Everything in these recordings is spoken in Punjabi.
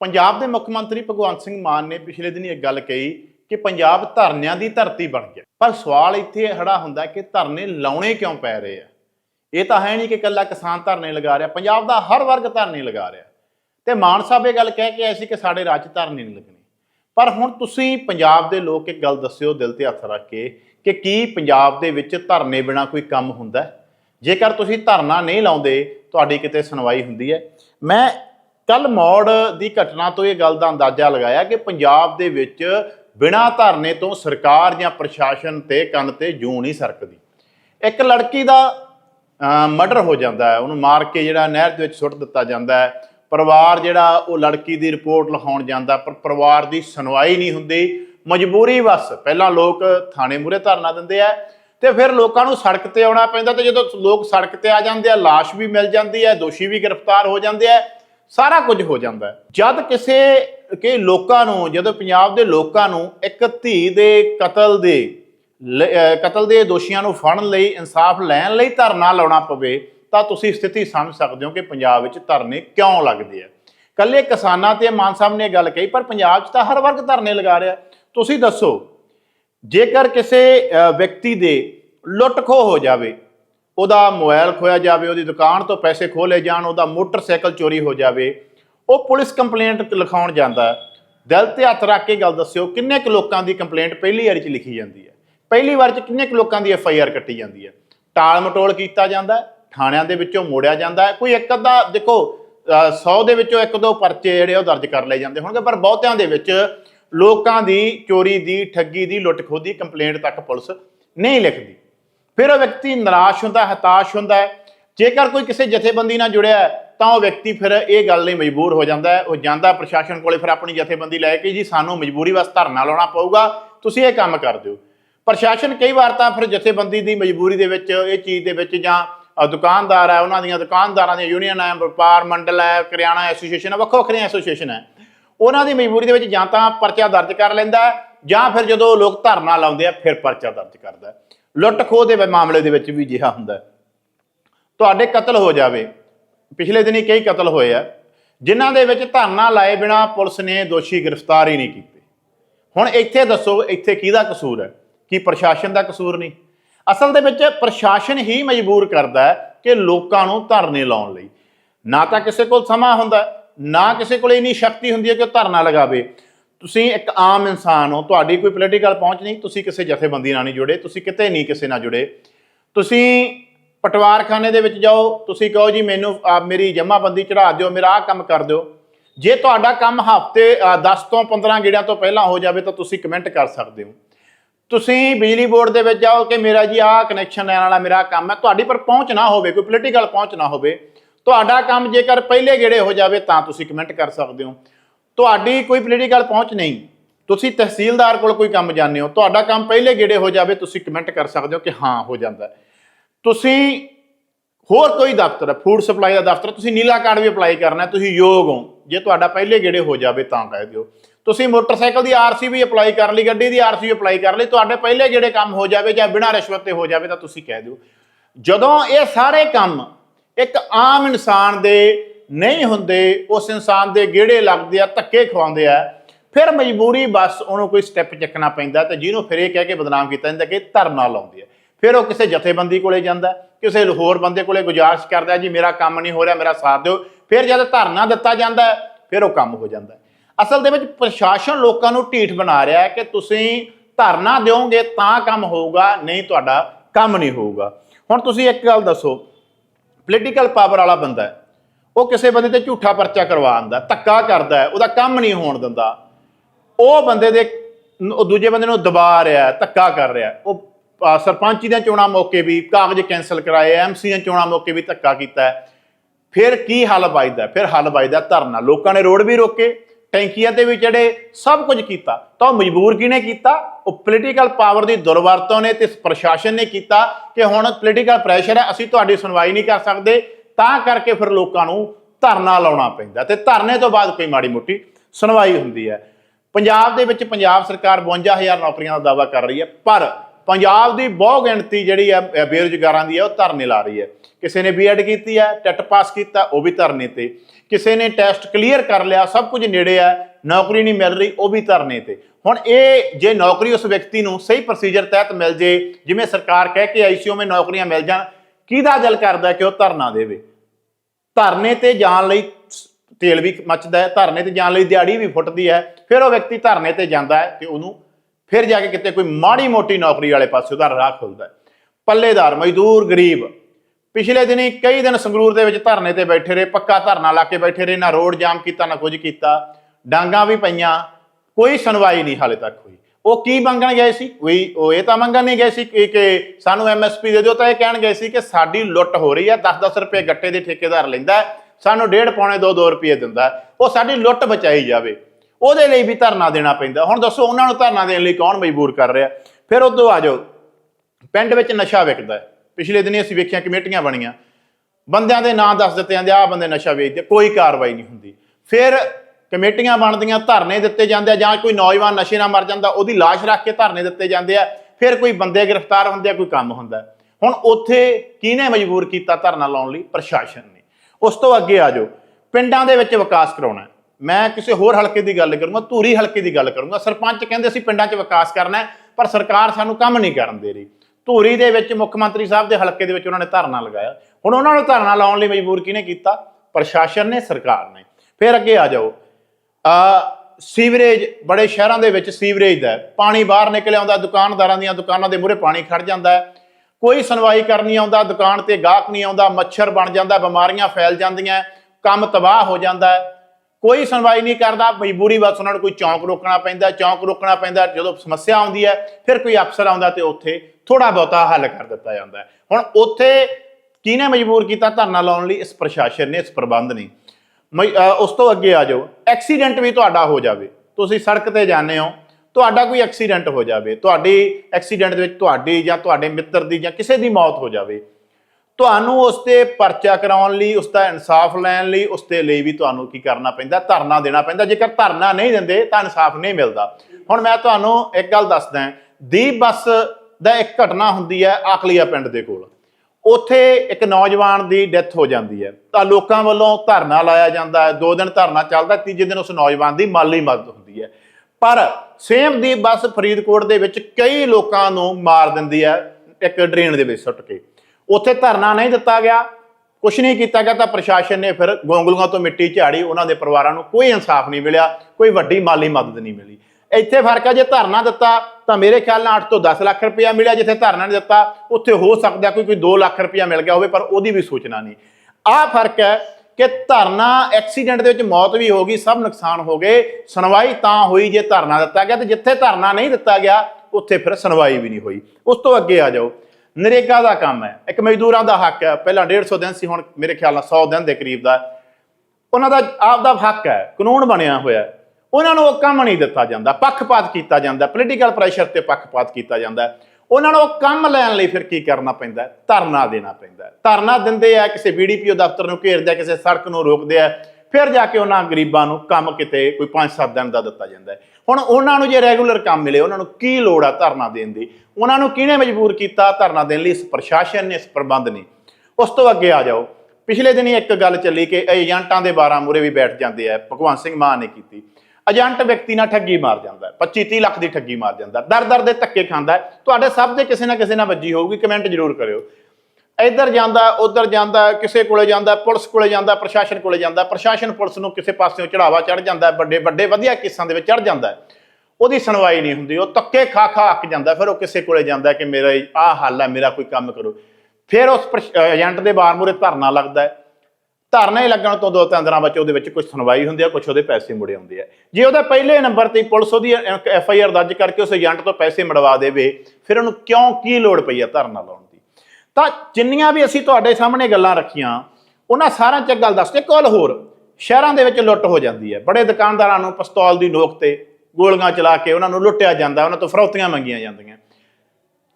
ਪੰਜਾਬ ਦੇ ਮੁੱਖ ਮੰਤਰੀ ਭਗਵੰਤ ਸਿੰਘ ਮਾਨ ਨੇ ਪਿਛਲੇ ਦਿਨੀ ਇੱਕ ਗੱਲ ਕਹੀ ਕਿ ਪੰਜਾਬ ਧਰਨਿਆਂ ਦੀ ਧਰਤੀ ਬਣ ਗਿਆ। ਪਰ ਸਵਾਲ ਇੱਥੇ ਖੜਾ ਹੁੰਦਾ ਕਿ ਧਰਨੇ ਲਾਉਣੇ ਕਿਉਂ ਪੈ ਰਹੇ ਆ? ਇਹ ਤਾਂ ਹੈ ਨਹੀਂ ਕਿ ਇਕੱਲਾ ਕਿਸਾਨ ਧਰਨੇ ਲਗਾ ਰਿਹਾ, ਪੰਜਾਬ ਦਾ ਹਰ ਵਰਗ ਧਰਨੇ ਲਗਾ ਰਿਹਾ। ਤੇ ਮਾਨ ਸਾਹਿਬ ਇਹ ਗੱਲ ਕਹਿ ਕੇ ਆਏ ਸੀ ਕਿ ਸਾਡੇ ਰਾਜ 'ਚ ਧਰਨੇ ਨਹੀਂ ਲੱਗਣੇ। ਪਰ ਹੁਣ ਤੁਸੀਂ ਪੰਜਾਬ ਦੇ ਲੋਕ ਇੱਕ ਗੱਲ ਦੱਸਿਓ ਦਿਲ ਤੇ ਹੱਥ ਰੱਖ ਕੇ ਕਿ ਕੀ ਪੰਜਾਬ ਦੇ ਵਿੱਚ ਧਰਨੇ ਬਿਨਾ ਕੋਈ ਕੰਮ ਹੁੰਦਾ ਜੇਕਰ ਤੁਸੀਂ ਧਰਨਾ ਨਹੀਂ ਲਾਉਂਦੇ, ਤੁਹਾਡੀ ਕਿਤੇ ਸੁਣਵਾਈ ਹੁੰਦੀ ਹੈ। ਮੈਂ ਕੱਲ ਮੌੜ ਦੀ ਘਟਨਾ ਤੋਂ ਇਹ ਗੱਲ ਦਾ ਅੰਦਾਜ਼ਾ ਲਗਾਇਆ ਕਿ ਪੰਜਾਬ ਦੇ ਵਿੱਚ ਬਿਨਾਂ ਧਰਨੇ ਤੋਂ ਸਰਕਾਰ ਜਾਂ ਪ੍ਰਸ਼ਾਸਨ ਤੇ ਕੰਨ ਤੇ ਜੂ ਨਹੀਂ ਸਰਕਦੀ। ਇੱਕ ਲੜਕੀ ਦਾ ਮਰਡਰ ਹੋ ਜਾਂਦਾ ਹੈ, ਉਹਨੂੰ ਮਾਰ ਕੇ ਜਿਹੜਾ ਨਹਿਰ ਦੇ ਵਿੱਚ ਸੁੱਟ ਦਿੱਤਾ ਜਾਂਦਾ ਹੈ। ਪਰਿਵਾਰ ਜਿਹੜਾ, ਉਹ ਲੜਕੀ ਦੀ ਰਿਪੋਰਟ ਲਿਖਾਉਣ ਜਾਂਦਾ, ਪਰ ਪਰਿਵਾਰ ਦੀ ਸੁਣਵਾਈ ਨਹੀਂ ਹੁੰਦੀ। ਮਜਬੂਰੀ ਵਸ ਪਹਿਲਾਂ ਲੋਕ ਥਾਣੇ ਮੂਹਰੇ ਧਰਨਾ ਦਿੰਦੇ ਆ ਤੇ ਫਿਰ ਲੋਕਾਂ ਨੂੰ ਸੜਕ ਤੇ ਆਉਣਾ ਪੈਂਦਾ ਤੇ ਜਦੋਂ ਲੋਕ ਸੜਕ ਤੇ ਆ ਜਾਂਦੇ ਆ, ਲਾਸ਼ ਵੀ ਮਿਲ ਜਾਂਦੀ ਹੈ, ਦੋਸ਼ੀ ਵੀ ਗ੍ਰਿਫਤਾਰ ਹੋ ਜਾਂਦੇ ਆ। ਸਾਰਾ ਕੁਝ ਹੋ ਜਾਂਦਾ ਹੈ। ਜਦ ਕਿਸੇ ਕਿ ਲੋਕਾਂ ਨੂੰ, ਜਦੋਂ ਪੰਜਾਬ ਦੇ ਲੋਕਾਂ ਨੂੰ ਇੱਕ ਧੀ ਦੇ ਕਤਲ ਦੇ ਲ- ਕਤਲ ਦੇ ਦੋਸ਼ੀਆਂ ਨੂੰ ਫੜਨ ਲਈ, ਇਨਸਾਫ ਲੈਣ ਲਈ ਧਰਨਾ ਲਾਉਣਾ ਪਵੇ, ਤਾਂ ਤੁਸੀਂ ਸਥਿਤੀ ਸਮਝ ਸਕਦੇ ਹੋ ਕਿ ਪੰਜਾਬ ਵਿੱਚ ਧਰਨੇ ਕਿਉਂ ਲੱਗਦੇ ਆ। ਕੱਲੇ ਕਿਸਾਨਾਂ ਤੇ ਮਾਨ ਸਾਹਿਬ ਨੇ ਗੱਲ ਕਹੀ, ਪਰ ਪੰਜਾਬ 'ਚ ਤਾਂ ਹਰ ਵਰਗ ਧਰਨੇ ਲਗਾ ਰਿਹਾ। ਤੁਸੀਂ ਦੱਸੋ, ਜੇਕਰ ਕਿਸੇ ਵਿਅਕਤੀ ਦੇ ਲੁੱਟ ਖੋਹ ਹੋ ਜਾਵੇ ਉਹਦਾ ਮੋਬਾਈਲ ਖੋਇਆ ਜਾਵੇ, ਉਹਦੀ ਦੁਕਾਨ ਤੋਂ ਪੈਸੇ ਖੋਹ ਜਾਣ, ਉਹਦਾ ਮੋਟਰਸਾਈਕਲ ਚੋਰੀ ਹੋ ਜਾਵੇ, ਉਹ ਪੁਲਿਸ ਕੰਪਲੇਂਟ ਲਿਖਾਉਣ ਜਾਂਦਾ ਦਿਲ ਤੇ ਹੱਥ ਰੱਖ ਕੇ ਗੱਲ ਦੱਸਿਓ, ਕਿੰਨੇ ਕੁ ਲੋਕਾਂ ਦੀ ਕੰਪਲੇਂਟ ਪਹਿਲੀ ਵਾਰੀ 'ਚ ਲਿਖੀ ਜਾਂਦੀ ਹੈ? ਪਹਿਲੀ ਵਾਰ 'ਚ ਕਿੰਨੇ ਕੁ ਲੋਕਾਂ ਦੀ ਐਫ ਆਈ ਆਰ ਕੱਟੀ ਜਾਂਦੀ ਹੈ? ਟਾਲ ਮਟੋਲ ਕੀਤਾ ਜਾਂਦਾ ਥਾਣਿਆਂ ਦੇ ਵਿੱਚੋਂ ਮੋੜਿਆ ਜਾਂਦਾ ਕੋਈ ਇੱਕ ਅੱਧਾ, ਦੇਖੋ 100 ਦੇ ਵਿੱਚੋਂ ਇੱਕ ਦੋ ਪਰਚੇ ਜਿਹੜੇ ਉਹ ਦਰਜ ਕਰ ਲਏ ਜਾਂਦੇ ਹੋਣਗੇ, ਪਰ ਬਹੁਤਿਆਂ ਦੇ ਵਿੱਚ ਲੋਕਾਂ ਦੀ ਚੋਰੀ ਦੀ, ਠੱਗੀ ਦੀ ਲੁੱਟ ਖੋਦੀ ਕੰਪਲੇਂਟ ਤੱਕ ਪੁਲਿਸ ਨਹੀਂ ਲਿਖਦੀ। ਫਿਰ ਉਹ ਵਿਅਕਤੀ ਨਿਰਾਸ਼ ਹੁੰਦਾ ਹਤਾਸ਼ ਹੁੰਦਾ ਹੈ। ਜੇਕਰ ਕੋਈ ਕਿਸੇ ਜਥੇਬੰਦੀ ਨਾਲ ਜੁੜਿਆ ਹੈ, ਤਾਂ ਉਹ ਵਿਅਕਤੀ ਫਿਰ ਇਹ ਗੱਲ ਲਈ ਮਜਬੂਰ ਹੋ ਜਾਂਦਾ ਹੈ। ਉਹ ਜਾਂਦਾ ਪ੍ਰਸ਼ਾਸਨ ਕੋਲੇ ਫਿਰ ਆਪਣੀ ਜਥੇਬੰਦੀ ਲੈ ਕੇ ਜੀ ਸਾਨੂੰ ਮਜਬੂਰੀ ਵਸ ਧਰਨਾ ਲਾਉਣਾ ਪਊਗਾ ਤੁਸੀਂ ਇਹ ਕੰਮ ਕਰ ਦਿਓ। ਪ੍ਰਸ਼ਾਸਨ ਕਈ ਵਾਰ ਤਾਂ ਫਿਰ ਜਥੇਬੰਦੀ ਦੀ ਮਜਬੂਰੀ ਦੇ ਵਿੱਚ ਇਹ ਚੀਜ਼ ਦੇ ਵਿੱਚ ਜਾਂ ਦੁਕਾਨਦਾਰ ਹੈ ਉਹਨਾਂ ਦੀਆਂ ਦੁਕਾਨਦਾਰਾਂ ਦੀਆਂ ਯੂਨੀਅਨ ਹੈ ਵਪਾਰ ਮੰਡਲ ਹੈ ਕਰਿਆਣਾ ਐਸੋਸੀਏਸ਼ਨ ਹੈ ਵੱਖੋ ਵੱਖਰੀਆਂ ਐਸੋਸੀਏਸ਼ਨ ਹੈ। ਉਹਨਾਂ ਦੀ ਮਜਬੂਰੀ ਦੇ ਵਿੱਚ ਜਾਂ ਤਾਂ ਪਰਚਾ ਦਰਜ ਕਰ ਲੈਂਦਾ ਜਾਂ ਫਿਰ ਜਦੋਂ ਲੋਕ ਧਰਨਾ ਲਾਉਂਦੇ ਆ ਫਿਰ ਪਰਚਾ ਦਰਜ ਕਰਦਾ ਹੈ। ਲੁੱਟ ਖੋਹ ਦੇ ਮਾਮਲੇ ਦੇ ਵਿੱਚ ਵੀ ਜਿਹਾ ਹੁੰਦਾ ਤੁਹਾਡੇ ਕਤਲ ਹੋ ਜਾਵੇ। ਪਿਛਲੇ ਦਿਨੀ ਕਈ ਕਤਲ ਹੋਏ ਆ। ਜਿਨ੍ਹਾਂ ਦੇ ਵਿੱਚ ਧਰਨਾ ਲਾਏ ਬਿਨਾ ਪੁਲਿਸ ਨੇ ਦੋਸ਼ੀ ਗ੍ਰਿਫਤਾਰ ਹੀ ਨਹੀਂ ਕੀਤੇ। ਹੁਣ ਇੱਥੇ ਦੱਸੋ, ਇੱਥੇ ਕਿਹਦਾ ਕਸੂਰ ਹੈ? ਕੀ ਪ੍ਰਸ਼ਾਸਨ ਦਾ ਕਸੂਰ ਨਹੀਂ? ਅਸਲ ਦੇ ਵਿੱਚ ਪ੍ਰਸ਼ਾਸਨ ਹੀ ਮਜਬੂਰ ਕਰਦਾ ਕਿ ਲੋਕਾਂ ਨੂੰ ਧਰਨੇ ਲਾਉਣ ਲਈ। ਨਾ ਤਾਂ ਕਿਸੇ ਕੋਲ ਸਮਾਂ ਹੁੰਦਾ ਨਾ ਕਿਸੇ ਕੋਲ ਇੰਨੀ ਸ਼ਕਤੀ ਹੁੰਦੀ ਹੈ ਕਿ ਉਹ ਧਰਨਾ ਲਗਾਵੇ। ਤੁਸੀਂ ਇੱਕ ਆਮ ਇਨਸਾਨ ਹੋ, ਤੁਹਾਡੀ ਕੋਈ ਪੋਲੀਟੀਕਲ ਪਹੁੰਚ ਨਹੀਂ, ਤੁਸੀਂ ਕਿਸੇ ਜਥੇਬੰਦੀ ਨਾਲ ਨਹੀਂ ਜੁੜੇ, ਤੁਸੀਂ ਕਿਤੇ ਨਹੀਂ ਕਿਸੇ ਨਾਲ ਜੁੜੇ। ਤੁਸੀਂ ਪਟਵਾਰਖਾਨੇ ਦੇ ਵਿੱਚ ਜਾਓ, ਤੁਸੀਂ ਕਹੋ ਜੀ ਮੈਨੂੰ ਆਹ ਮੇਰੀ ਜਮ੍ਹਾਂਬੰਦੀ ਚੜਾ ਦਿਓ, ਮੇਰਾ ਆਹ ਕੰਮ ਕਰ ਦਿਓ। ਜੇ ਤੁਹਾਡਾ ਕੰਮ ਹਫ਼ਤੇ 10 ਤੋਂ 15 ਗੇੜਿਆਂ ਤੋਂ ਪਹਿਲਾਂ ਹੋ ਜਾਵੇ ਤਾਂ ਤੁਸੀਂ ਕਮੈਂਟ ਕਰ ਸਕਦੇ ਹੋ। ਤੁਸੀਂ ਬਿਜਲੀ ਬੋਰਡ ਦੇ ਵਿੱਚ ਜਾਓ ਕਿ ਮੇਰਾ ਜੀ ਆਹ ਕਨੈਕਸ਼ਨ ਲੈਣ ਵਾਲਾ ਮੇਰਾ ਕੰਮ ਹੈ, ਤੁਹਾਡੀ ਪਰ ਪਹੁੰਚ ਨਾ ਹੋਵੇ, ਕੋਈ ਪੋਲੀਟੀਕਲ ਪਹੁੰਚ ਨਾ ਹੋਵੇ। ਤੁਹਾਡਾ ਕੰਮ ਜੇਕਰ ਪਹਿਲੇ ਗੇੜੇ ਹੋ ਜਾਵੇ ਤਾਂ ਤੁਸੀਂ ਕਮੈਂਟ ਕਰ ਸਕਦੇ ਹੋ। ਤੁਹਾਡੀ ਕੋਈ ਪੋਲੀਟੀਕਲ ਪਹੁੰਚ ਨਹੀਂ। ਤੁਸੀਂ ਤਹਿਸੀਲਦਾਰ ਕੋਲ ਕੋਈ ਕੰਮ ਜਾਣਦੇ ਹੋ। ਤੁਹਾਡਾ ਕੰਮ ਪਹਿਲੇ ਗੇੜੇ ਹੋ ਜਾਵੇ, ਤੁਸੀਂ ਕਮੈਂਟ ਕਰ ਸਕਦੇ ਹੋ ਕਿ ਹਾਂ, ਹੋ ਜਾਂਦਾ ਤੁਸੀਂ ਹੋਰ ਕੋਈ ਦਫ਼ਤਰ ਹੈ ਫੂਡ ਸਪਲਾਈ ਦਾ ਦਫ਼ਤਰ, ਤੁਸੀਂ ਨੀਲਾ ਕਾਰਡ ਵੀ ਅਪਲਾਈ ਕਰਨਾ ਤੁਸੀਂ ਯੋਗ ਹੋ। ਜੇ ਤੁਹਾਡਾ ਪਹਿਲੇ ਗੇੜੇ ਹੋ ਜਾਵੇ ਤਾਂ ਕਹਿ ਦਿਓ। ਤੁਸੀਂ ਮੋਟਰਸਾਈਕਲ ਦੀ ਆਰਸੀ ਵੀ ਅਪਲਾਈ ਕਰ ਲਈ, ਗੱਡੀ ਦੀ ਆਰਸੀ ਵੀ ਅਪਲਾਈ ਕਰ ਲਈ, ਤੁਹਾਡੇ ਪਹਿਲੇ ਗੇੜੇ ਕੰਮ ਹੋ ਜਾਵੇ ਜਾਂ ਬਿਨਾਂ ਰਿਸ਼ਵਤ ਤੇ ਹੋ ਜਾਵੇ ਤਾਂ ਤੁਸੀਂ ਕਹਿ ਦਿਓ। ਜਦੋਂ ਇਹ ਸਾਰੇ ਕੰਮ ਇੱਕ ਆਮ ਇਨਸਾਨ ਦੇ ਨਹੀਂ ਹੁੰਦੇ, ਉਸ ਇਨਸਾਨ ਦੇ ਗੇੜੇ ਲੱਗਦੇ ਆ, ਧੱਕੇ ਖਵਾਉਂਦੇ ਆ, ਫਿਰ ਮਜਬੂਰੀ ਬਸ ਉਹਨੂੰ ਕੋਈ ਸਟੈਪ ਚੱਕਣਾ ਪੈਂਦਾ ਤੇ ਜਿਹਨੂੰ ਫਿਰ ਇਹ ਕਹਿ ਕੇ ਬਦਨਾਮ ਕੀਤਾ ਜਾਂਦਾ ਕਿ ਧਰਨਾ ਲਾਉਂਦੇ ਹੈ। ਫਿਰ ਉਹ ਕਿਸੇ ਜਥੇਬੰਦੀ ਕੋਲੇ ਜਾਂਦਾ, ਕਿਸੇ ਹੋਰ ਬੰਦੇ ਕੋਲੇ ਗੁਜ਼ਾਰਿਸ਼ ਕਰਦਾ, ਜੀ ਮੇਰਾ ਕੰਮ ਨਹੀਂ ਹੋ ਰਿਹਾ, ਮੇਰਾ ਸਾਥ ਦਿਓ। ਫਿਰ ਜਦ ਧਰਨਾ ਦਿੱਤਾ ਜਾਂਦਾ, ਫਿਰ ਉਹ ਕੰਮ ਹੋ ਜਾਂਦਾ। ਅਸਲ ਦੇ ਵਿੱਚ ਪ੍ਰਸ਼ਾਸਨ ਲੋਕਾਂ ਨੂੰ ਢੀਠ ਬਣਾ ਰਿਹਾ ਹੈ ਕਿ ਤੁਸੀਂ ਧਰਨਾ ਦਿਓਗੇ ਤਾਂ ਕੰਮ ਹੋਊਗਾ, ਨਹੀਂ ਤੁਹਾਡਾ ਕੰਮ ਨਹੀਂ ਹੋਊਗਾ। ਹੁਣ ਤੁਸੀਂ ਇੱਕ ਗੱਲ ਦੱਸੋ ਪੋਲੀਟੀਕਲ ਪਾਵਰ ਵਾਲਾ ਬੰਦਾ ਹੈ। ਉਹ ਕਿਸੇ ਬੰਦੇ ਤੇ ਝੂਠਾ ਪਰਚਾ ਕਰਵਾ ਦਿੰਦਾ ਧੱਕਾ ਕਰਦਾ ਹੈ ਉਹਦਾ ਕੰਮ ਨਹੀਂ ਹੋਣ ਦਿੰਦਾ। ਉਹ ਬੰਦੇ ਦੇ ਉਹ ਦੂਜੇ ਬੰਦੇ ਨੂੰ ਦਬਾ ਰਿਹਾ ਧੱਕਾ ਕਰ ਰਿਹਾ। ਉਹ ਅ, ਸਰਪੰਚੀ ਦੀਆਂ ਚੋਣਾਂ ਮੌਕੇ ਵੀ ਕਾਗਜ਼ ਕੈਨਸਲ ਕਰਾਏ ਐਮਸੀ ਦੀਆਂ ਚੋਣਾਂ ਮੌਕੇ ਵੀ ਧੱਕਾ ਕੀਤਾ। ਫਿਰ ਕੀ ਹੱਲ ਵੱਜਦਾ? ਫਿਰ ਹੱਲ ਵੱਜਦਾ ਧਰਨਾ। ਲੋਕਾਂ ਨੇ ਰੋਡ ਵੀ ਰੋਕੇ ਟੈਂਕੀਆਂ ਤੇ ਵੀ ਚੜੇ ਸਭ ਕੁਝ ਕੀਤਾ। ਤਾਂ ਉਹ ਮਜਬੂਰ ਕਿਹਨੇ ਕੀਤਾ? ਉਹ ਪੋਲੀਟੀਕਲ ਪਾਵਰ ਦੀ ਦੁਰਵਰਤੋਂ ਨੇ ਤੇ ਪ੍ਰਸ਼ਾਸਨ ਨੇ ਕੀਤਾ ਕਿ ਹੁਣ ਪੋਲੀਟੀਕਲ ਪ੍ਰੈਸ਼ਰ ਹੈ ਅਸੀਂ ਤੁਹਾਡੀ ਸੁਣਵਾਈ ਨਹੀਂ ਕਰ ਸਕਦੇ। ਤਾਂ ਕਰਕੇ ਫਿਰ ਲੋਕਾਂ ਨੂੰ ਧਰਨਾ ਲਾਉਣਾ ਪੈਂਦਾ ਤੇ ਧਰਨੇ ਤੋਂ ਬਾਅਦ ਕੋਈ ਮਾੜੀ ਮੋਟੀ ਸੁਣਵਾਈ ਹੁੰਦੀ ਹੈ। ਪੰਜਾਬ ਦੇ ਵਿੱਚ ਪੰਜਾਬ ਸਰਕਾਰ 52000 ਨੌਕਰੀਆਂ ਦਾ ਦਾਅਵਾ ਕਰ ਰਹੀ ਹੈ, ਪਰ ਪੰਜਾਬ ਦੀ ਬਹੁ ਗਿਣਤੀ ਜਿਹੜੀ ਹੈ ਬੇਰੁਜ਼ਗਾਰਾਂ ਦੀ ਹੈ, ਉਹ ਧਰਨੇ ਲਾ ਰਹੀ ਹੈ। ਕਿਸੇ ਨੇ ਬੀਐਡ ਕੀਤੀ ਹੈ, ਟੈਟ ਪਾਸ ਕੀਤਾ, ਉਹ ਵੀ ਧਰਨੇ ਤੇ। ਕਿਸੇ ਨੇ ਟੈਸਟ ਕਲੀਅਰ ਕਰ ਲਿਆ, ਸਭ ਕੁਝ ਨੇੜੇ ਆ ਨੌਕਰੀ ਨਹੀਂ ਮਿਲ ਰਹੀ, ਉਹ ਵੀ ਧਰਨੇ ਤੇ। ਹੁਣ ਇਹ ਜੇ ਨੌਕਰੀ ਉਸ ਵਿਅਕਤੀ ਨੂੰ ਸਹੀ ਪ੍ਰੋਸੀਜਰ ਤਹਿਤ ਮਿਲ ਜੇ, ਜਿਵੇਂ ਸਰਕਾਰ ਕਹਿ ਕੇ ਆਈ ਸੀ ਉਵੇਂ ਨੌਕਰੀਆਂ ਮਿਲ ਜਾਣ ਕਿਹਦਾ ਦਿਲ ਕਰਦਾ ਕਿ ਉਹ ਧਰਨਾ ਦੇਵੇ? ਧਰਨੇ ਤੇ ਜਾਣ ਲਈ ਤੇਲ ਵੀ ਮੱਚਦਾ ਹੈ, ਧਰਨੇ ਤੇ ਜਾਣ ਲਈ ਦਿਹਾੜੀ ਵੀ ਫੁੱਟਦੀ ਹੈ, ਫਿਰ ਉਹ ਵਿਅਕਤੀ ਧਰਨੇ ਤੇ ਜਾਂਦਾ ਹੈ ਤੇ ਉਹਨੂੰ ਫਿਰ ਜਾ ਕੇ ਕਿਤੇ ਕੋਈ ਮਾੜੀ ਮੋਟੀ ਨੌਕਰੀ ਵਾਲੇ ਪਾਸੇ ਉਹਦਾ ਰਾਹ ਖੁੱਲਦਾ ਹੈ। ਪੱਲੇਦਾਰ, ਮਜ਼ਦੂਰ, ਗਰੀਬ। ਪਿਛਲੇ ਦਿਨੀ ਕਈ ਦਿਨ ਸੰਗਰੂਰ ਦੇ ਵਿੱਚ ਧਰਨੇ ਤੇ ਬੈਠੇ ਰਹੇ, ਪੱਕਾ ਧਰਨਾ ਲਾ ਕੇ ਬੈਠੇ ਰਹੇ, ਨਾ ਰੋਡ ਜਾਮ ਕੀਤਾ, ਨਾ ਕੁਝ ਕੀਤਾ। ਡਾਂਗਾ ਵੀ ਪਈਆਂ, ਕੋਈ ਸੁਣਵਾਈ ਨਹੀਂ ਹਾਲੇ ਤੱਕ ਹੋਈ। ਉਹ ਕੀ ਮੰਗਣ ਗਏ ਸੀ? ਕੋਈ ਉਹ ਇਹ ਤਾਂ ਮੰਗਣ ਨਹੀਂ ਗਏ ਸੀ ਕਿ ਕਿ ਸਾਨੂੰ ਐਮਐਸਪੀ ਦੇ ਦਿਓ ਤਾਂ ਇਹ ਕਹਿਣ ਗਏ ਸੀ ਕਿ ਸਾਡੀ ਲੁੱਟ ਹੋ ਰਹੀ ਹੈ 10-10 ਰੁਪਏ ਗੱਟੇ ਦੇ ਠੇਕੇਦਾਰ ਲੈਂਦਾ ਸਾਨੂੰ ਡੇਢ ਪੌਣੇ 2-2 ਰੁਪਏ ਦਿੰਦਾ ਉਹ ਸਾਡੀ ਲੁੱਟ ਬਚਾਈ ਜਾਵੇ। ਉਹਦੇ ਲਈ ਵੀ ਧਰਨਾ ਦੇਣਾ ਪੈਂਦਾ। ਹੁਣ ਦੱਸੋ ਉਹਨਾਂ ਨੂੰ ਧਰਨਾ ਦੇਣ ਲਈ ਕੌਣ ਮਜਬੂਰ ਕਰ ਰਿਹਾ? ਫਿਰ ਉਦੋਂ ਆ ਜਾਓ। ਪਿੰਡ ਵਿੱਚ ਨਸ਼ਾ ਵਿਕਦਾ ਪਿਛਲੇ ਦਿਨੀ ਅਸੀਂ ਵੇਖਿਆ ਕਮੇਟੀਆਂ ਬਣੀਆਂ। ਬੰਦਿਆਂ ਦੇ ਨਾਂ ਦੱਸ ਦਿੱਤੇ ਜਾਂਦੇ ਆਹ ਬੰਦੇ ਨਸ਼ਾ ਵੇਚਦੇ ਕੋਈ ਕਾਰਵਾਈ ਨਹੀਂ ਹੁੰਦੀ। ਫਿਰ ਕਮੇਟੀਆਂ ਬਣਦੀਆਂ, ਧਰਨੇ ਦਿੱਤੇ ਜਾਂਦੇ ਆ, ਜਾਂ ਕੋਈ ਨੌਜਵਾਨ ਨਸ਼ੇ ਨਾਲ ਮਰ ਜਾਂਦਾ, ਉਹਦੀ ਲਾਸ਼ ਰੱਖ ਕੇ ਧਰਨੇ ਦਿੱਤੇ ਜਾਂਦੇ ਆ, ਫਿਰ ਕੋਈ ਬੰਦੇ ਗ੍ਰਿਫਤਾਰ ਹੁੰਦੇ ਆ, ਕੋਈ ਕੰਮ ਹੁੰਦਾ। ਹੁਣ ਉੱਥੇ ਕਿਹਨੇ ਮਜਬੂਰ ਕੀਤਾ ਧਰਨਾ ਲਾਉਣ ਲਈ? ਪ੍ਰਸ਼ਾਸਨ ਨੇ। ਉਸ ਤੋਂ ਅੱਗੇ ਆ ਜਾਓ। ਪਿੰਡਾਂ ਦੇ ਵਿੱਚ ਵਿਕਾਸ ਕਰਾਉਣਾ ਮੈਂ ਕਿਸੇ ਹੋਰ ਹਲਕੇ ਦੀ ਗੱਲ ਕਰੂੰਗਾ, ਧੂਰੀ ਹਲਕੇ ਦੀ ਗੱਲ ਕਰੂੰਗਾ। ਸਰਪੰਚ ਕਹਿੰਦੇ ਅਸੀਂ ਪਿੰਡਾਂ 'ਚ ਵਿਕਾਸ ਕਰਨਾ ਪਰ ਸਰਕਾਰ ਸਾਨੂੰ ਕੰਮ ਨਹੀਂ ਕਰਨ ਦੇ ਰਹੀ। ਧੂਰੀ ਦੇ ਵਿੱਚ ਮੁੱਖ ਮੰਤਰੀ ਸਾਹਿਬ ਦੇ ਹਲਕੇ ਦੇ ਵਿੱਚ ਉਹਨਾਂ ਨੇ ਧਰਨਾ ਲਗਾਇਆ। ਹੁਣ ਉਹਨਾਂ ਨੂੰ ਧਰਨਾ ਲਾਉਣ ਲਈ ਮਜਬੂਰ ਕਿਹਨੇ ਕੀਤਾ? ਪ੍ਰਸ਼ਾਸਨ ਨੇ, ਸਰਕਾਰ ਨੇ। ਫਿਰ ਅੱਗੇ ਆ ਜਾਓ। ਸੀਵਰੇਜ ਬੜੇ ਸ਼ਹਿਰਾਂ ਦੇ ਵਿੱਚ ਸੀਵਰੇਜ ਦਾ ਪਾਣੀ ਬਾਹਰ ਨਿਕਲ ਆਉਂਦਾ, ਦੁਕਾਨਦਾਰਾਂ ਦੀਆਂ ਦੁਕਾਨਾਂ ਦੇ ਮੂਹਰੇ ਪਾਣੀ ਖੜ ਜਾਂਦਾ ਕੋਈ ਸੁਣਵਾਈ ਕਰਨੀ ਆਉਂਦਾ, ਦੁਕਾਨ ਤੇ ਗਾਹਕ ਨਹੀਂ ਆਉਂਦਾ, ਮੱਛਰ ਬਣ ਜਾਂਦਾ, ਬਿਮਾਰੀਆਂ ਫੈਲ ਜਾਂਦੀਆਂ, ਕੰਮ ਤਬਾਹ ਹੋ ਜਾਂਦਾ ਕੋਈ ਸੁਣਵਾਈ ਨਹੀਂ ਕਰਦਾ, ਮਜਬੂਰੀ ਬਸ ਉਹਨਾਂ ਨੂੰ ਕੋਈ ਚੌਂਕ ਰੋਕਣਾ ਪੈਂਦਾ, ਚੌਂਕ ਰੋਕਣਾ ਪੈਂਦਾ, ਜਦੋਂ ਸਮੱਸਿਆ ਆਉਂਦੀ ਹੈ, ਫਿਰ ਕੋਈ ਅਫਸਰ ਆਉਂਦਾ ਤੇ ਉੱਥੇ ਥੋੜਾ ਬਹੁਤਾ ਹੱਲ ਕਰ ਦਿੱਤਾ ਜਾਂਦਾ ਹੁਣ ਉੱਥੇ ਕਿਹਨੇ ਮਜਬੂਰ ਕੀਤਾ? ਧਰਨਾ ਲਾਉਣ ਲਈ ਇਸ ਪ੍ਰਸ਼ਾਸਨ ਨੇ, ਇਸ ਪ੍ਰਬੰਧ ਨੇ। ਉਸ ਤੋਂ ਅੱਗੇ ਆ ਜਾਓ। ਐਕਸੀਡੈਂਟ ਵੀ ਤੁਹਾਡਾ ਹੋ ਜਾਵੇ। ਤੁਸੀਂ ਸੜਕ ਤੇ ਜਾਂਦੇ ਹੋ। ਤੁਹਾਡਾ ਕੋਈ ਐਕਸੀਡੈਂਟ ਹੋ ਜਾਵੇ। ਤੁਹਾਡੀ ਐਕਸੀਡੈਂਟ ਦੇ ਵਿੱਚ ਤੁਹਾਡੀ ਜਾਂ ਤੁਹਾਡੇ ਮਿੱਤਰ ਦੀ ਜਾਂ ਕਿਸੇ ਦੀ ਮੌਤ ਹੋ ਜਾਵੇ। ਤੁਹਾਨੂੰ ਉਸ ਤੇ ਪਰਚਾ ਕਰਾਉਣ ਲਈ, ਉਸ ਦਾ ਇਨਸਾਫ ਲੈਣ ਲਈ, ਉਸ ਦੇ ਲਈ ਵੀ ਤੁਹਾਨੂੰ ਕੀ ਕਰਨਾ ਪੈਂਦਾ? ਧਰਨਾ ਦੇਣਾ ਪੈਂਦਾ। ਜੇਕਰ ਧਰਨਾ ਨਹੀਂ ਦਿੰਦੇ, ਤਾਂ ਇਨਸਾਫ ਨਹੀਂ ਮਿਲਦਾ। ਹੁਣ ਮੈਂ ਤੁਹਾਨੂੰ ਇੱਕ ਗੱਲ ਦੱਸਦਾ। ਦੀਪ ਬੱਸ ਦਾ ਇੱਕ ਘਟਨਾ ਹੁੰਦੀ ਹੈ ਆਕਲੀਆ ਪਿੰਡ ਦੇ ਕੋਲ। ਉੱਥੇ ਇੱਕ ਨੌਜਵਾਨ ਦੀ ਡੈਥ ਹੋ ਜਾਂਦੀ ਹੈ। ਤਾਂ ਲੋਕਾਂ ਵੱਲੋਂ ਧਰਨਾ ਲਾਇਆ ਜਾਂਦਾ ਹੈ। ਦੋ ਦਿਨ ਧਰਨਾ ਚੱਲਦਾ ਤੀਜੇ ਦਿਨ ਉਸ ਨੌਜਵਾਨ ਦੀ ਮਾਲੀ ਮਦਦ ਹੁੰਦੀ ਹੈ। ਪਰ ਸੇਮ ਦੀ ਬੱਸ ਫਰੀਦਕੋਟ ਦੇ ਵਿੱਚ ਕਈ ਲੋਕਾਂ ਨੂੰ ਮਾਰ ਦਿੰਦੀ ਹੈ। ਇੱਕ ਡਰੇਨ ਦੇ ਵਿੱਚ ਸੁੱਟ ਕੇ। ਉੱਥੇ ਧਰਨਾ ਨਹੀਂ ਦਿੱਤਾ ਗਿਆ। ਕੁਛ ਨਹੀਂ ਕੀਤਾ ਗਿਆ ਤਾਂ ਪ੍ਰਸ਼ਾਸਨ ਨੇ ਫਿਰ ਗੋਂਗਲੂਆਂ ਤੋਂ ਮਿੱਟੀ ਝਾੜੀ। ਉਹਨਾਂ ਦੇ ਪਰਿਵਾਰਾਂ ਨੂੰ ਕੋਈ ਇਨਸਾਫ ਨਹੀਂ ਮਿਲਿਆ। ਕੋਈ ਵੱਡੀ ਮਾਲੀ ਮਦਦ ਨਹੀਂ ਮਿਲੀ। ਇੱਥੇ ਫ਼ਰਕ ਹੈ ਜੇ ਧਰਨਾ ਦਿੱਤਾ, ਤਾਂ ਮੇਰੇ ਖਿਆਲ ਨਾਲ 8 ਤੋਂ 10 ਲੱਖ ਰੁਪਇਆ ਮਿਲਿਆ ਜਿੱਥੇ ਧਰਨਾ ਨਹੀਂ ਦਿੱਤਾ, ਉੱਥੇ ਹੋ ਸਕਦਾ ਕੋਈ ਕੋਈ 2 ਲੱਖ ਰੁਪਇਆ ਮਿਲ ਗਿਆ ਹੋਵੇ, ਪਰ ਉਹਦੀ ਵੀ ਸੂਚਨਾ ਨਹੀਂ। ਆਹ ਫ਼ਰਕ ਹੈ ਕਿ ਧਰਨਾ ਐਕਸੀਡੈਂਟ ਦੇ ਵਿੱਚ ਮੌਤ ਵੀ ਹੋ ਗਈ, ਸਭ ਨੁਕਸਾਨ ਹੋ ਗਏ, ਸੁਣਵਾਈ ਤਾਂ ਹੋਈ ਜੇ ਧਰਨਾ ਦਿੱਤਾ ਗਿਆ, ਤੇ ਜਿੱਥੇ ਧਰਨਾ ਨਹੀਂ ਦਿੱਤਾ ਗਿਆ, ਉੱਥੇ ਫਿਰ ਸੁਣਵਾਈ ਵੀ ਨਹੀਂ ਹੋਈ। ਉਸ ਤੋਂ ਅੱਗੇ ਆ ਜਾਓ। ਨਰੇਗਾ ਦਾ ਕੰਮ ਹੈ। ਇੱਕ ਮਜ਼ਦੂਰਾਂ ਦਾ ਹੱਕ ਹੈ। ਪਹਿਲਾਂ 150 ਦਿਨ ਸੀ, ਹੁਣ ਮੇਰੇ ਖਿਆਲ ਨਾਲ 100 ਦਿਨ ਦੇ ਕਰੀਬ ਦਾ। ਉਹਨਾਂ ਦਾ ਆਪ ਦਾ ਹੱਕ ਹੈ। ਕਾਨੂੰਨ ਬਣਿਆ ਹੋਇਆ ਉਹਨਾਂ ਨੂੰ ਉਹ ਕੰਮ ਨਹੀਂ ਦਿੱਤਾ ਜਾਂਦਾ, ਪੱਖਪਾਤ ਕੀਤਾ ਜਾਂਦਾ ਪੋਲੀਟੀਕਲ ਪ੍ਰੈਸ਼ਰ ਤੇ ਪੱਖਪਾਤ ਕੀਤਾ ਜਾਂਦਾ। ਉਹਨਾਂ ਨੂੰ ਉਹ ਕੰਮ ਲੈਣ ਲਈ ਫਿਰ ਕੀ ਕਰਨਾ ਪੈਂਦਾ ਧਰਨਾ ਦੇਣਾ ਪੈਂਦਾ ਧਰਨਾ ਦਿੰਦੇ ਆ, ਕਿਸੇ ਬੀਡੀਪੀਓ ਦਫ਼ਤਰ ਨੂੰ ਘੇਰਦੇ ਆ, ਕਿਸੇ ਸੜਕ ਨੂੰ ਰੋਕਦੇ ਆ, ਫਿਰ ਜਾ ਕੇ ਉਹਨਾਂ ਗਰੀਬਾਂ ਨੂੰ ਕੰਮ ਕਿਤੇ ਕੋਈ 5-7 ਦਿਨ ਦਾ ਦਿੱਤਾ ਜਾਂਦਾ ਹੁਣ ਉਹਨਾਂ ਨੂੰ ਜੇ ਰੈਗੂਲਰ ਕੰਮ ਮਿਲੇ, ਉਹਨਾਂ ਨੂੰ ਕੀ ਲੋੜ ਆ ਧਰਨਾ ਦੇਣ ਦੀ? ਉਹਨਾਂ ਨੂੰ ਕਿਹਨੇ ਮਜਬੂਰ ਕੀਤਾ ਧਰਨਾ ਦੇਣ ਲਈ? ਇਸ ਪ੍ਰਸ਼ਾਸਨ ਨੇ, ਇਸ ਪ੍ਰਬੰਧ ਨੇ। ਉਸ ਤੋਂ ਅੱਗੇ ਆ ਜਾਓ। ਪਿਛਲੇ ਦਿਨੀ ਇੱਕ ਗੱਲ ਚੱਲੀ ਕਿ ਏਜੰਟਾਂ ਦੇ 12 ਮੂਰੇ ਵੀ ਬੈਠ ਜਾਂਦੇ ਆ। ਭਗਵੰਤ ਸਿੰਘ ਮਾਨ ਨੇ ਕੀਤੀ। ਏਜੰਟ ਵਿਅਕਤੀ ਨਾਲ ਠੱਗੀ ਮਾਰ ਜਾਂਦਾ 25 30 ਲੱਖ ਦੀ ਠੱਗੀ ਮਾਰ ਜਾਂਦਾ ਦਰ ਦਰ ਦੇ ਧੱਕੇ ਖਾਂਦਾ ਤੁਹਾਡੇ ਸਭ ਦੇ ਕਿਸੇ ਨਾ ਕਿਸੇ ਨਾਲ ਵੱਜੀ ਹੋਊਗੀ, ਕਮੈਂਟ ਜ਼ਰੂਰ ਕਰਿਓ। ਇੱਧਰ ਜਾਂਦਾ, ਉੱਧਰ ਜਾਂਦਾ, ਕਿਸੇ ਕੋਲੇ ਜਾਂਦਾ, ਪੁਲਿਸ ਕੋਲੇ ਜਾਂਦਾ, ਪ੍ਰਸ਼ਾਸਨ ਕੋਲੇ ਜਾਂਦਾ, ਪ੍ਰਸ਼ਾਸਨ ਪੁਲਿਸ ਨੂੰ ਕਿਸੇ ਪਾਸਿਓਂ ਚੜਾਵਾ ਚੜ ਜਾਂਦਾ ਵੱਡੇ ਵੱਡੇ ਵਧੀਆ ਕੇਸਾਂ ਦੇ ਵਿੱਚ ਚੜ ਜਾਂਦਾ ਉਹਦੀ ਸੁਣਵਾਈ ਨਹੀਂ ਹੁੰਦੀ, ਉਹ ਤੱਕੇ ਖਾ ਖਾ ਅੱਕ ਜਾਂਦਾ ਫਿਰ ਉਹ ਕਿਸੇ ਕੋਲੇ ਜਾਂਦਾ ਕਿ ਮੇਰਾ, ਆਹ ਹੱਲ ਹੈ, ਮੇਰਾ ਕੋਈ ਕੰਮ ਕਰੋ। ਫਿਰ ਉਸ ਪ੍ਰਸ਼- ਏਜੰਟ ਦੇ ਬਾਰ ਮੂਰੇ ਧਰਨਾ ਲੱਗਦਾ ਹੈ। ਧਰਨੇ ਲੱਗਣ ਤੋਂ ਦੋ ਤਿੰਨ ਦਿਨਾਂ ਵਿੱਚ ਉਹਦੇ ਵਿੱਚ ਕੁਝ ਸੁਣਵਾਈ ਹੁੰਦੀ ਆ ਕੁਝ ਉਹਦੇ ਪੈਸੇ ਮੁੜੇ ਆਉਂਦੇ ਆ। ਜੇ ਉਹਦਾ ਪਹਿਲੇ ਨੰਬਰ ਤੇ ਪੁਲਿਸ ਉਹਦੀ ਐਫ ਆਈ ਆਰ ਦਰਜ ਕਰਕੇ ਉਸ ਏਜੰਟ ਤੋਂ ਪੈਸੇ ਮੜਵਾ ਦੇਵੇ, ਫਿਰ ਉਹਨੂੰ ਕਿਉਂ, ਕੀ ਲੋੜ ਪਈ ਆ ਧਰਨਾ ਲਾਉਣ ਦੀ? ਤਾਂ ਜਿੰਨੀਆਂ ਵੀ ਅਸੀਂ ਤੁਹਾਡੇ ਸਾਹਮਣੇ ਗੱਲਾਂ ਰੱਖੀਆਂ, ਉਹਨਾਂ ਸਾਰਿਆਂ 'ਚ ਇੱਕ ਗੱਲ ਦੱਸ ਤੇ ਕੋਲ ਹੋਰ, ਸ਼ਹਿਰਾਂ ਦੇ ਵਿੱਚ ਲੁੱਟ ਹੋ ਜਾਂਦੀ ਹੈ ਬੜੇ ਦੁਕਾਨਦਾਰਾਂ ਨੂੰ ਪਿਸਤੌਲ ਦੀ ਨੋਕ ਤੇ ਗੋਲੀਆਂ ਚਲਾ ਕੇ ਉਹਨਾਂ ਨੂੰ ਲੁੱਟਿਆ ਜਾਂਦਾ, ਉਹਨਾਂ ਤੋਂ ਫਰੌਤੀਆਂ ਮੰਗੀਆਂ ਜਾਂਦੀਆਂ।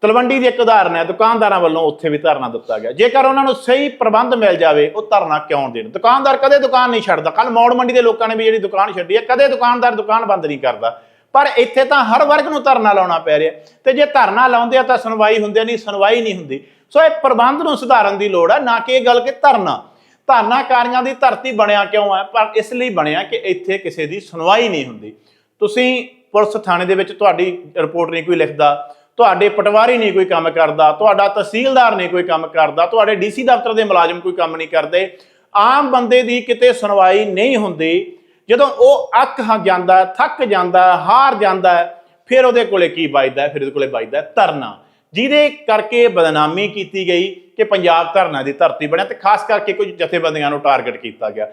ਤਲਵੰਡੀ ਦੀ ਇੱਕ ਉਦਾਹਰਨ ਹੈ, ਦੁਕਾਨਦਾਰਾਂ ਵੱਲੋਂ ਉੱਥੇ ਵੀ ਧਰਨਾ ਦਿੱਤਾ ਗਿਆ। ਜੇਕਰ ਉਹਨਾਂ ਨੂੰ ਸਹੀ ਪ੍ਰਬੰਧ ਮਿਲ ਜਾਵੇ, ਉਹ ਧਰਨਾ ਕਿਉਂ ਦੇਣ? ਦੁਕਾਨਦਾਰ ਕਦੇ ਦੁਕਾਨ ਨਹੀਂ ਛੱਡਦਾ। ਕੱਲ ਮੌੜ ਮੰਡੀ ਦੇ ਲੋਕਾਂ ਨੇ ਵੀ ਜਿਹੜੀ ਦੁਕਾਨ ਛੱਡੀ ਹੈ, ਕਦੇ ਦੁਕਾਨਦਾਰ ਦੁਕਾਨ ਬੰਦ ਨਹੀਂ ਕਰਦਾ। ਪਰ ਇੱਥੇ ਤਾਂ ਹਰ ਵਰਗ ਨੂੰ ਧਰਨਾ ਲਾਉਣਾ ਪੈ ਰਿਹਾ। ਤੇ ਜੇ ਧਰਨਾ ਲਾਉਂਦੇ ਆ ਤਾਂ ਸੁਣਵਾਈ ਹੁੰਦੀ ਨਹੀਂ, ਸੁਣਵਾਈ ਨਹੀਂ ਹੁੰਦੀ। ਸੋ ਇਹ ਪ੍ਰਬੰਧ ਨੂੰ ਸੁਧਾਰਨ ਦੀ ਲੋੜ ਹੈ, ਨਾ ਕਿ ਇਹ ਗੱਲ ਕਿ ਧਰਨਾ। ਧਰਨਾਕਾਰੀਆਂ ਦੀ ਧਰਤੀ ਬਣਿਆ ਕਿਉਂ ਹੈ? ਪਰ ਇਸ ਲਈ ਬਣਿਆ ਕਿ ਇੱਥੇ ਕਿਸੇ ਦੀ ਸੁਣਵਾਈ ਨਹੀਂ ਹੁੰਦੀ। ਤੁਸੀਂ ਪੁਲਿਸ ਥਾਣੇ ਦੇ ਵਿੱਚ ਤੁਹਾਡੀ ਰਿਪੋਰਟ ਨਹੀਂ ਕੋਈ ਲਿਖਦਾ। ਤੁਹਾਡੇ ਪਟਵਾਰੀ ਨਹੀਂ ਕੋਈ ਕੰਮ ਕਰਦਾ, ਤੁਹਾਡਾ ਤਹਿਸੀਲਦਾਰ ਨਹੀਂ ਕੋਈ ਕੰਮ ਕਰਦਾ, ਤੁਹਾਡੇ ਡੀਸੀ ਦਫ਼ਤਰ ਦੇ ਮੁਲਾਜ਼ਮ ਕੋਈ ਕੰਮ ਨਹੀਂ ਕਰਦੇ। ਆਮ ਬੰਦੇ ਦੀ ਕਿਤੇ ਸੁਣਵਾਈ ਨਹੀਂ ਹੁੰਦੀ। ਜਦੋਂ ਉਹ ਅੱਕ ਹ ਜਾਂਦਾ, ਥੱਕ ਜਾਂਦਾ, ਹਾਰ ਜਾਂਦਾ, ਫਿਰ ਉਹਦੇ ਕੋਲੇ ਕੀ ਬਚਦਾ ਫਿਰ ਉਹਦੇ ਕੋਲੇ ਵੱਜਦਾ ਧਰਨਾ। ਜਿਹਦੇ ਕਰਕੇ ਬਦਨਾਮੀ ਕੀਤੀ ਗਈ ਕਿ ਪੰਜਾਬ ਧਰਨਾ ਦੀ ਧਰਤੀ ਬਣਿਆ ਤੇ ਖਾਸ ਕਰਕੇ ਕੁਝ ਜਥੇਬੰਦੀਆਂ ਨੂੰ ਟਾਰਗੇਟ ਕੀਤਾ ਗਿਆ।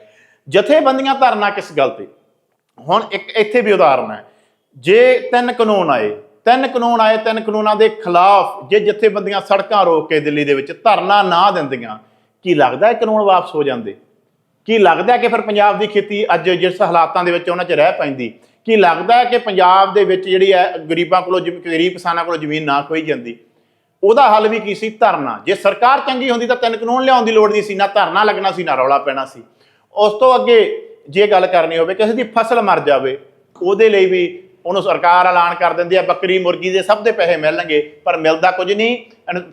ਜਥੇਬੰਦੀਆਂ ਧਰਨਾ ਕਿਸ ਗੱਲ ਤੇ? ਹੁਣ ਇੱਕ ਇੱਥੇ ਵੀ ਉਦਾਹਰਨ ਹੈ। ਜੇ ਤਿੰਨ ਕਾਨੂੰਨ ਆਏ ਤਿੰਨ ਕਾਨੂੰਨ ਆਏ, ਤਿੰਨ ਕਾਨੂੰਨਾਂ ਦੇ ਖਿਲਾਫ ਜੇ ਜਥੇਬੰਦੀਆਂ ਸੜਕਾਂ ਰੋਕ ਕੇ ਦਿੱਲੀ ਦੇ ਵਿੱਚ ਧਰਨਾ ਨਾ ਦਿੰਦੀਆਂ, ਕੀ ਲੱਗਦਾ ਇਹ ਕਾਨੂੰਨ ਵਾਪਸ ਹੋ ਜਾਂਦੇ? ਕੀ ਲੱਗਦਾ ਹੈ ਕਿ ਫਿਰ ਪੰਜਾਬ ਦੀ ਖੇਤੀ ਅੱਜ ਜਿਸ ਹਾਲਾਤਾਂ ਦੇ ਵਿੱਚ ਉਹਨਾਂ 'ਚ ਰਹਿ ਪੈਂਦੀ, ਕੀ ਲੱਗਦਾ ਹੈ ਕਿ ਪੰਜਾਬ ਦੇ ਵਿੱਚ ਜਿਹੜੀ ਹੈ ਗਰੀਬਾਂ ਕੋਲੋਂ ਜ਼ਮੀ- ਗਰੀਬ ਕਿਸਾਨਾਂ ਕੋਲੋਂ ਜ਼ਮੀਨ ਨਾ ਖੋਈ ਜਾਂਦੀ? ਉਹਦਾ ਹੱਲ ਵੀ ਕੀ ਸੀ? ਧਰਨਾ। ਜੇ ਸਰਕਾਰ ਚੰਗੀ ਹੁੰਦੀ ਤਾਂ ਤਿੰਨ ਕਾਨੂੰਨ ਲਿਆਉਣ ਦੀ ਲੋੜ ਨਹੀਂ ਸੀ, ਨਾ ਧਰਨਾ ਲੱਗਣਾ ਸੀ, ਨਾ ਰੌਲਾ ਪੈਣਾ ਸੀ। ਉਸ ਤੋਂ ਅੱਗੇ ਜੇ ਗੱਲ ਕਰਨੀ ਹੋਵੇ, ਕਿਸੇ ਦੀ ਫਸਲ ਮਰ ਜਾਵੇ, ਉਹਦੇ ਲਈ ਵੀ ਉਹਨੂੰ ਸਰਕਾਰ ਐਲਾਨ ਕਰ ਦਿੰਦੀ ਹੈ, ਬੱਕਰੀ, ਮੁਰਗੀ ਦੇ ਸਭ ਦੇ ਪੈਸੇ ਮਿਲਣਗੇ, ਪਰ ਮਿਲਦਾ ਕੁਝ ਨਹੀਂ।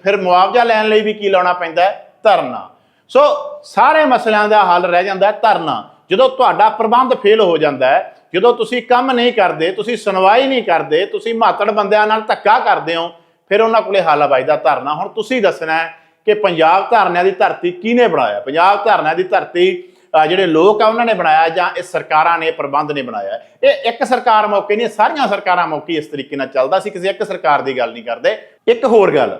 ਫਿਰ ਮੁਆਵਜ਼ਾ ਲੈਣ ਲਈ ਵੀ ਕੀ ਲਾਉਣਾ ਪੈਂਦਾ ਧਰਨਾ। ਸੋ ਸਾਰੇ ਮਸਲਿਆਂ ਦਾ ਹੱਲ ਰਹਿ ਜਾਂਦਾ ਹੈ ਧਰਨਾ। ਜਦੋਂ ਤੁਹਾਡਾ ਪ੍ਰਬੰਧ ਫੇਲ ਹੋ ਜਾਂਦਾ ਹੈ, ਜਦੋਂ ਤੁਸੀਂ ਕੰਮ ਨਹੀਂ ਕਰਦੇ, ਤੁਸੀਂ ਸੁਣਵਾਈ ਨਹੀਂ ਕਰਦੇ, ਤੁਸੀਂ ਮਾਤੜ ਬੰਦਿਆਂ ਨਾਲ ਧੱਕਾ ਕਰਦੇ ਹੋ, ਫਿਰ ਉਹਨਾਂ ਕੋਲੇ ਹੱਲ ਵੱਜਦਾ ਧਰਨਾ। ਹੁਣ ਤੁਸੀਂ ਦੱਸਣਾ ਹੈ ਕਿ ਪੰਜਾਬ ਧਰਨਿਆਂ ਦੀ ਧਰਤੀ ਕਿਹਨੇ ਬਣਾਇਆ? ਪੰਜਾਬ ਧਰਨਿਆਂ ਦੀ ਧਰਤੀ ਜਿਹੜੇ ਲੋਕ ਆ, ਉਹਨਾਂ ਨੇ ਬਣਾਇਆ ਜਾਂ ਇਹ ਸਰਕਾਰਾਂ ਨੇ, ਪ੍ਰਬੰਧ ਨੇ ਬਣਾਇਆ। ਇਹ ਇੱਕ ਸਰਕਾਰ ਮੌਕੇ ਨਹੀਂ, ਸਾਰੀਆਂ ਸਰਕਾਰਾਂ ਮੌਕੇ ਇਸ ਤਰੀਕੇ ਨਾਲ ਚੱਲਦਾ ਸੀ, ਕਿਸੇ ਇੱਕ ਸਰਕਾਰ ਦੀ ਗੱਲ ਨਹੀਂ ਕਰਦੇ। ਇੱਕ ਹੋਰ ਗੱਲ,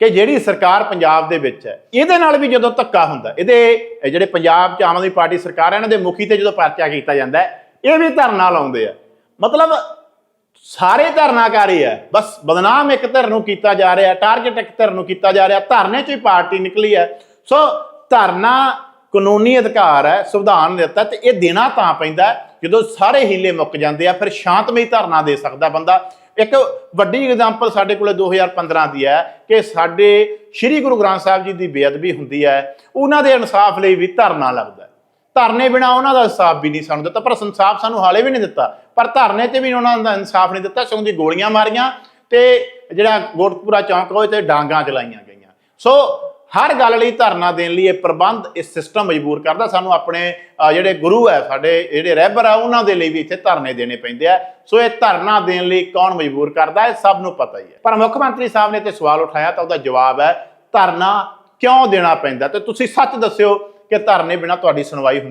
ਕਿ ਜਿਹੜੀ ਸਰਕਾਰ ਪੰਜਾਬ ਦੇ ਵਿੱਚ ਹੈ, ਇਹਦੇ ਨਾਲ ਵੀ ਜਦੋਂ ਧੱਕਾ ਹੁੰਦਾ, ਇਹਦੇ ਜਿਹੜੇ ਪੰਜਾਬ ਚ ਆਮ ਆਦਮੀ ਪਾਰਟੀ ਸਰਕਾਰ ਹੈ, ਇਹਨਾਂ ਦੇ ਮੁਖੀ ਤੇ ਜਦੋਂ ਪਰਚਾ ਕੀਤਾ ਜਾਂਦਾ ਇਹ ਵੀ ਧਰਨਾ ਲਾਉਂਦੇ ਆ। ਮਤਲਬ ਸਾਰੇ ਧਰਨਾਕਾਰੀ ਹੈ ਬਸ ਬਦਨਾਮ ਇੱਕ ਧਿਰ ਨੂੰ ਕੀਤਾ ਜਾ ਰਿਹਾ, ਟਾਰਗੇਟ ਇੱਕ ਧਿਰ ਨੂੰ ਕੀਤਾ ਜਾ ਰਿਹਾ, ਧਰਨੇ 'ਚ ਹੀ ਪਾਰਟੀ ਨਿਕਲੀ ਹੈ। ਸੋ ਧਰਨਾ ਕਾਨੂੰਨੀ ਅਧਿਕਾਰ ਹੈ, ਸੰਵਿਧਾਨ ਨੇ ਦਿੱਤਾ ਤੇ ਇਹ ਦੇਣਾ ਤਾਂ ਪੈਂਦਾ ਜਦੋਂ ਸਾਰੇ ਹੀਲੇ ਮੁੱਕ ਜਾਂਦੇ ਆ, ਫਿਰ ਸ਼ਾਂਤਮਈ ਧਰਨਾ ਦੇ ਸਕਦਾ ਬੰਦਾ। ਇੱਕ ਵੱਡੀ ਐਗਜ਼ਾਮਪਲ ਸਾਡੇ ਕੋਲੇ 2015 ਦੀ ਹੈ ਕਿ ਸਾਡੇ ਸ੍ਰੀ ਗੁਰੂ ਗ੍ਰੰਥ ਸਾਹਿਬ ਜੀ ਦੀ ਬੇਅਦਬੀ ਹੁੰਦੀ ਹੈ, ਉਹਨਾਂ ਦੇ ਇਨਸਾਫ ਲਈ ਵੀ ਧਰਨਾ ਲੱਗਦਾ ਧਰਨੇ ਬਿਨਾ ਉਹਨਾਂ ਦਾ ਇਨਸਾਫ ਵੀ ਨਹੀਂ ਸਾਨੂੰ ਦਿੱਤਾ, ਪਰ ਇਨਸਾਫ ਸਾਨੂੰ ਹਾਲੇ ਵੀ ਨਹੀਂ ਦਿੱਤਾ। ਪਰ ਧਰਨੇ ਤੇ ਵੀ ਉਹਨਾਂ ਦਾ ਇਨਸਾਫ ਨਹੀਂ ਦਿੱਤਾ, ਸਗੋਂ ਦੀ ਗੋਲੀਆਂ ਮਾਰੀਆਂ ਤੇ ਜਿਹੜਾ ਗੋਟਪੁਰਾ ਚੌਂਕ ਹੋਏ ਤੇ ਡਾਂਗਾਂ ਚਲਾਈਆਂ ਗਈਆਂ। ਸੋ ਹਰ ਗੱਲ ਲਈ ਧਰਨਾ ਦੇਣ ਲਈ ਇਹ ਪ੍ਰਬੰਧ, ਇਹ ਸਿਸਟਮ ਮਜਬੂਰ ਕਰਦਾ। ਸਾਨੂੰ ਆਪਣੇ ਜਿਹੜੇ ਗੁਰੂ ਹੈ, ਸਾਡੇ ਜਿਹੜੇ ਰਹਿਬਰ ਆ, ਉਹਨਾਂ ਦੇ ਲਈ ਵੀ ਇੱਥੇ ਧਰਨੇ ਦੇਣੇ ਪੈਂਦੇ ਆ। ਸੋ ਇਹ ਧਰਨਾ ਦੇਣ ਲਈ ਕੌਣ ਮਜਬੂਰ ਕਰਦਾ ਹੈ ਸਭ ਨੂੰ ਪਤਾ ਹੀ ਹੈ। ਪਰ ਮੁੱਖ ਮੰਤਰੀ ਸਾਹਿਬ ਨੇ ਤੇ ਸਵਾਲ ਉਠਾਇਆ, ਤਾਂ ਉਹਦਾ ਜਵਾਬ ਹੈ, ਧਰਨਾ ਕਿਉਂ ਦੇਣਾ ਪੈਂਦਾ? ਤੇ ਤੁਸੀਂ ਸੱਚ ਦੱਸਿਓ ਕਿ ਧਰਨੇ ਬਿਨਾ ਤੁਹਾਡੀ ਸੁਣਵਾਈ ਹੁੰਦੀ